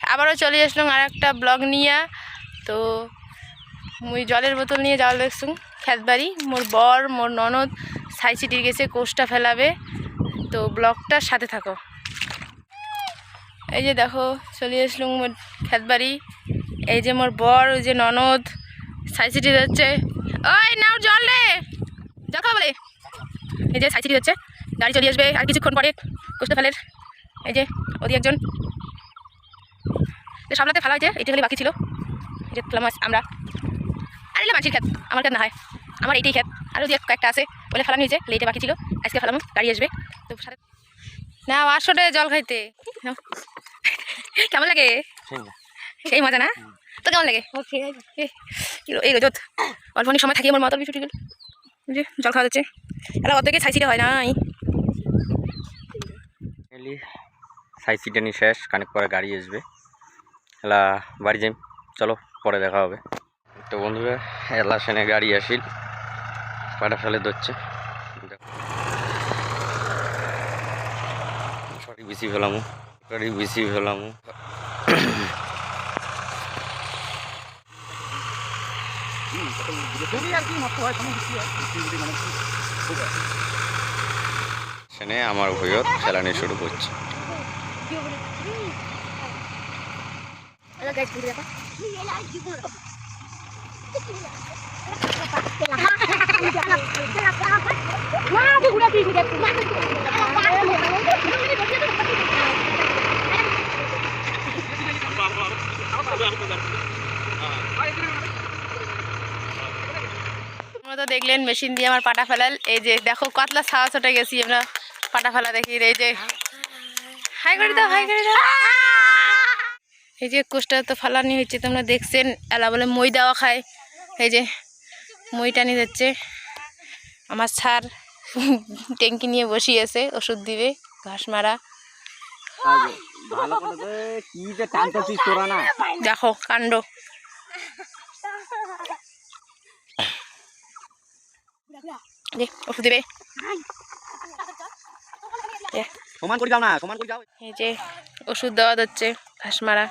আবারও চলে আসলাম আর একটা ব্লগ নিয়ে। তো মুই জলের বোতল নিয়ে যাওয়া দেখছুম খেতবাড়ি মোর বর, মোর ননদ সাই ছিটির গেছে কোষটা ফেলাবে। তো ব্লগটার সাথে থাকো। এই যে দেখো, চলে আসলুম মোর খেতবাড়ি এই যে মোর বর, ওই যে ননদ সাই ছিটি যাচ্ছে। ওই, নাও জল রে! খাওয়া বলে। এই যে সাই ছিটি যাচ্ছে, গাড়ি চলে আসবে, আর কিছুক্ষণ পরে কোষটা ফেলের। এই যে, ওদি একজন। সামলাতে ফেলা হয়েছে এইটা খালি বাকি ছিল। যে আজ- আমরা। আর এলে মানসির খেত আমার খেত না হয়। আমার এইটাই খেত। আরও যে কয়েকটা আছে বলে ফেলানো হয়েছে এইটা বাকি ছিল। আজকে ফেলাম গাড়ি আসবে। তো না আসো জল খাইতে। কেমন লাগে? সেই মজা না? তো কেমন লাগে? এই রোজত অল্প অনেক সময় থাকি আমার মাথার বিছুটি গেল। যে জল খাওয়া যাচ্ছে। এলা অর্ধেকে ছাইছিটা হয় নাই। ফাইনালি সাই সিটানি শেষ কানেক্ট পরে গাড়ি আসবে। এলা, বাড়ি যাই। চলো, পরে দেখা হবে। তো বন্ধুরা, এলা সেনে গাড়ি আসিল। পাটা ফেলে ধরছে। সরি বেশি ফেলাম সরি বেশি ফেলাম সেনে আমার ভয়ত চালানি শুরু করছে। তো দেখলেন মেশিন দিয়ে আমার পাটা ফেলাল। এই যে দেখো কতলা ছাওয়া ছোটে গেছি আমরা। পাটা ফেলা দেখি এই যে। হাই করে দাও হাই করে দাও। এই যে কোষটা তো ফালানি হচ্ছে, তোমরা দেখছেন? এলা বলে মই দেওয়া খায়। এই যে মই টানি যাচ্ছে। আমার ছাড় ট্যাঙ্কি নিয়ে বসিয়েছে ওষুধ দিবে, ঘাস মারা। দেখো, কাণ্ড। ওষুধ দিবে। এ, সমান করে যাও না সমান করে যাও। এই যে ওষুধ দেওয়া হচ্ছে ঘাস মারা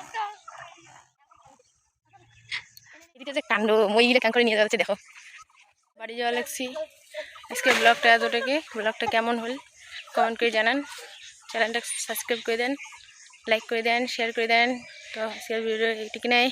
এদিকে যে কাণ্ড মইগুলো কান করে নিয়ে যাচ্ছে দেখো। বাড়ি যাওয়া লাগছি। আজকে ব্লগটা এতটাকে ব্লগটা কেমন হল কমেন্ট করে জানান। চ্যানেলটা সাবস্ক্রাইব করে দেন লাইক করে দেন শেয়ার করে দেন। তো আজকের ভিডিও এইটুকু নেই